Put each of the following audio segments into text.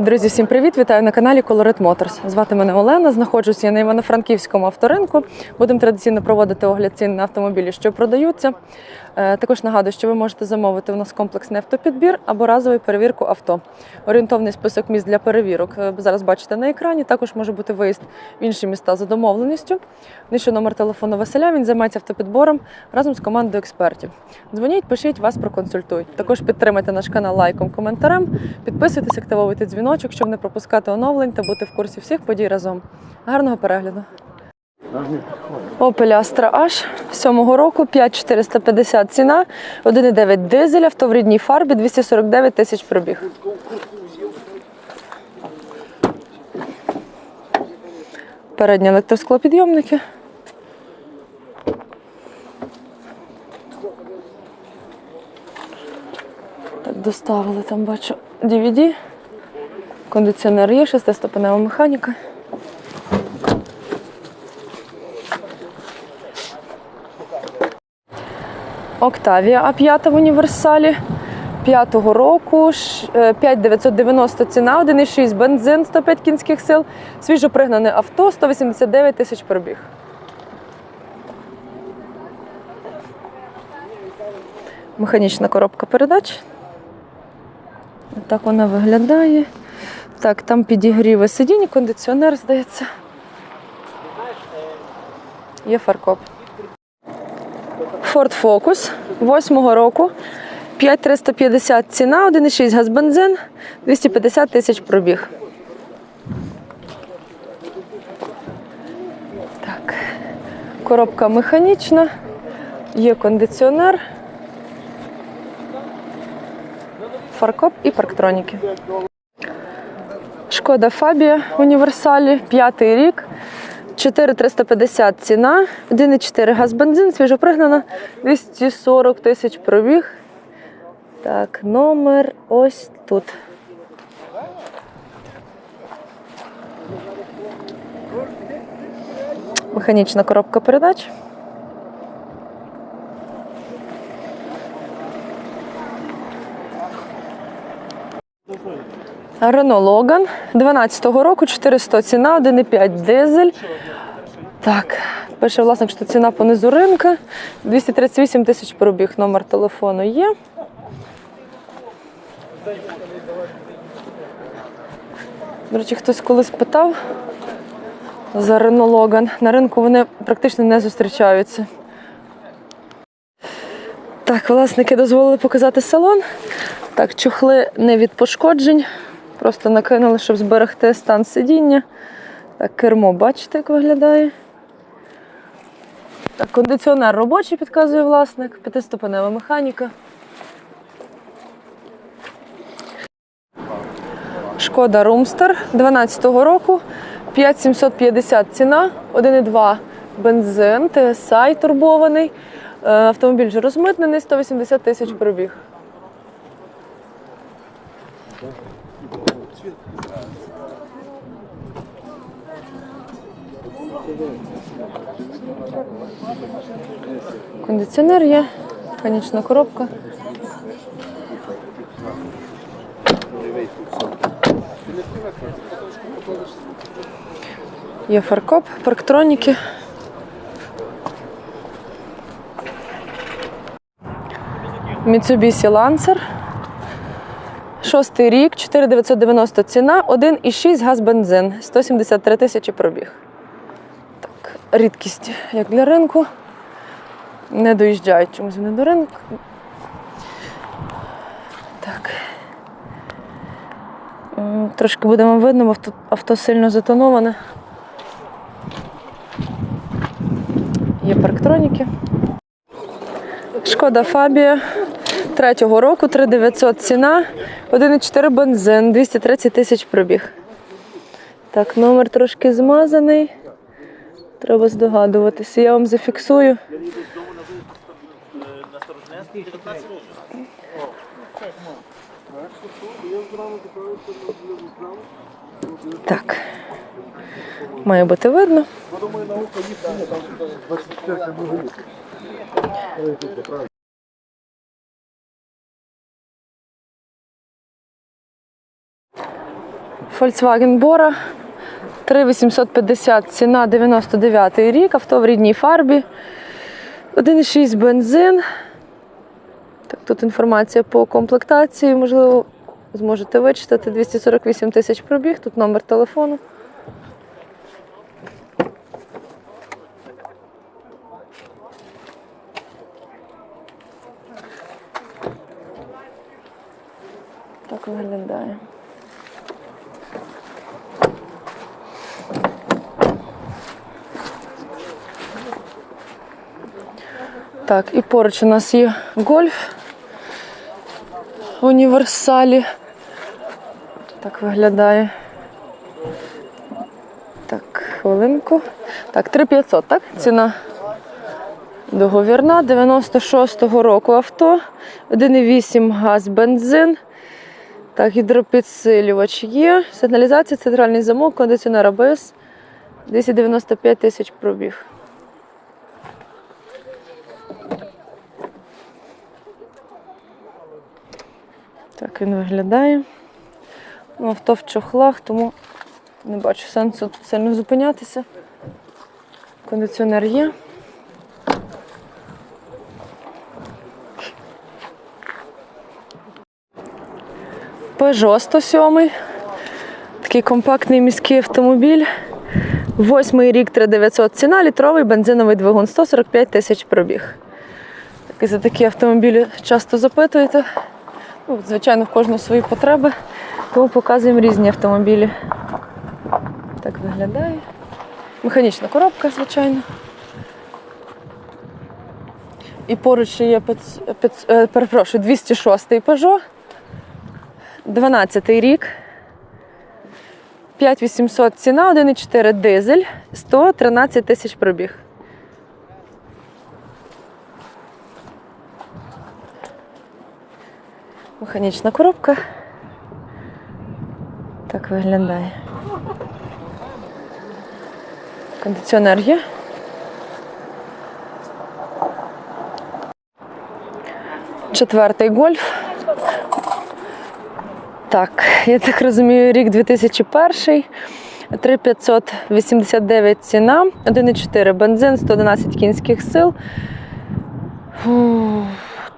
Друзі, всім привіт! Вітаю на каналі Colorit Motors. Звати мене Олена. Знаходжусь я на Івано-Франківському авторинку. Будемо традиційно проводити огляд цін на автомобілі, що продаються. Е, Також нагадую, що ви можете замовити у нас комплексний автопідбір або разову перевірку авто. Орієнтовний список міст для перевірок е, ви зараз бачите на екрані. Також може бути виїзд в інші міста за домовленістю. Нижче номер телефону Василя. Він займається автопідбором разом з командою експертів. Дзвоніть, пишіть, вас проконсультують. Також підтримайте наш канал лайком, коментарем. Підписуйтесь, активовуйте дзвіночок, щоб не пропускати оновлень та бути в курсі всіх подій разом. Гарного перегляду! Opel Astra H 7 року, 5450 ціна, 1,9 дизель, авто в рідній фарбі, 249 тисяч пробіг. Передні електросклопідйомники. Так, доставили там, бачу, DVD. Кондиціонер є, шестиступенева механіка. Октавія А5 в універсалі. 5-го року, ш- е, 5990 ціна, 1,6 бензин, 105 кінських сил, свіжопригнане авто, 189 тисяч пробіг. Механічна коробка передач. Так вона виглядає. Так, там підігріви сидінь, кондиціонер, здається. Є фаркоп. Ford Focus 8-го року. 5350 ціна, 1,6 газ бензин, 250 тисяч пробіг. Так. Коробка механічна, є кондиціонер, фаркоп і парктроніки. Шкода Фабія універсалі, п'ятий рік. 4350 ціна, 1,4 газ бензин, свіжопригнана, 240 тисяч пробіг. Так, номер ось тут. Механічна коробка передач. Рено Логан 12-го року, 400 ціна, 1,5 дизель. Так, пише власник, що ціна понизу ринка. 238 тисяч пробіг. Номер телефону є. До речі, хтось колись питав за Рено Логан. На ринку вони практично не зустрічаються. Так, власники дозволили показати салон. Так, чохли не від пошкоджень. Просто накинули, щоб зберегти стан сидіння. Так, кермо, бачите, як виглядає. Так, кондиціонер робочий, підказує власник, п'ятиступенева механіка. Шкода Румстер 12-го року, 5750 ціна, 1,2 бензин, TSI турбований. Е, Автомобіль вже розмитнений, 180 тисяч пробіг. Кондиціонер є, механічна коробка. Є фаркоп, парктроніки. Mitsubishi Lancer. Шостий рік, 4990 ціна, 1,6 газ бензин, 173 тисячі пробіг. Рідкість, як для ринку. Не доїжджають чомусь вони до ринку. Так. Трошки буде вам видно, бо авто, авто сильно затоноване. Є парктроніки. Шкода Фабія третього року, 3900 ціна, 1,4 бензин, 230 тисяч пробіг. Так, номер трошки змазаний. Треба здогадуватися. Я вам зафіксую. Так. Має бути видно. Volkswagen Bora 3850, ціна 99 рік, авто в рідній фарбі. 1,6 бензин. Так, тут інформація по комплектації, можливо, зможете вичитати. 248 тисяч пробіг, тут номер телефону. Так виглядає. Так, і поруч у нас є гольф в універсалі. Так виглядає. Так, хвилинку. Так, 3500, так? Ціна договірна. 96-го року авто. 1,8 газ, бензин. Так, гідропідсилювач є. Сигналізація, центральний замок, кондиціонер АБС. 295 тисяч пробіг. Так він виглядає. Ну, авто в чохлах, тому не бачу сенсу сильно зупинятися. Кондиціонер є. Peugeot 107. Такий компактний міський автомобіль. Восьмий рік 3900 ціна, літровий бензиновий двигун, 145 тисяч пробіг. Так, за такі автомобілі часто запитуєте. Ну, звичайно, в кожного свої потреби, тому показуємо різні автомобілі. Так виглядає. Механічна коробка, звичайно. І поруч ще є пец- пец- е, перепрошую, 206 Peugeot. 12 рік. 5800 ціна, 1,4 дизель, 113 тисяч пробіг. Механічна коробка. Так виглядає. Кондиціонер є. Четвертий гольф. Так, я так розумію, рік 2001. 3589 ціна, 1,4 бензин, 111 кінських сил. Фу.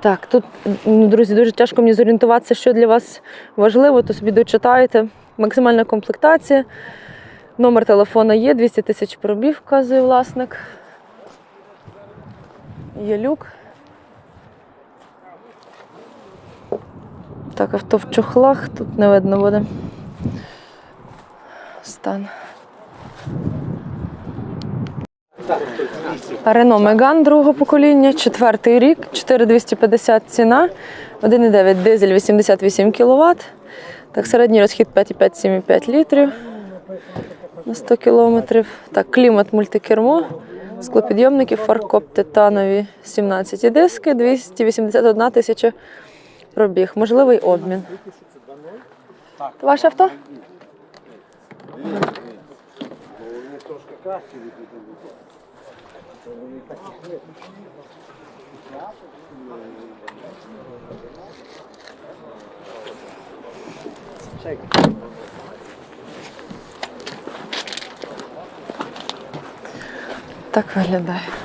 Так, тут, ну, друзі, дуже тяжко мені зорієнтуватися, що для вас важливо, то собі дочитаєте. Максимальна комплектація. Номер телефона є, 200 тисяч пробіг, вказує власник. Є люк. Так, авто в чохлах, тут не видно буде. Стан. Рено Меган другого покоління, четвертий рік, 4250 ціна, 1,9 дизель 88 кВт. Так, середній розхід 5,5-7,5 літрів на 100 кілометрів. Так, клімат мультикермо, склопідйомники, фаркоп титанові 17 диски, 281 тисяча пробіг. Можливий обмін. Ваше авто? Так виглядає.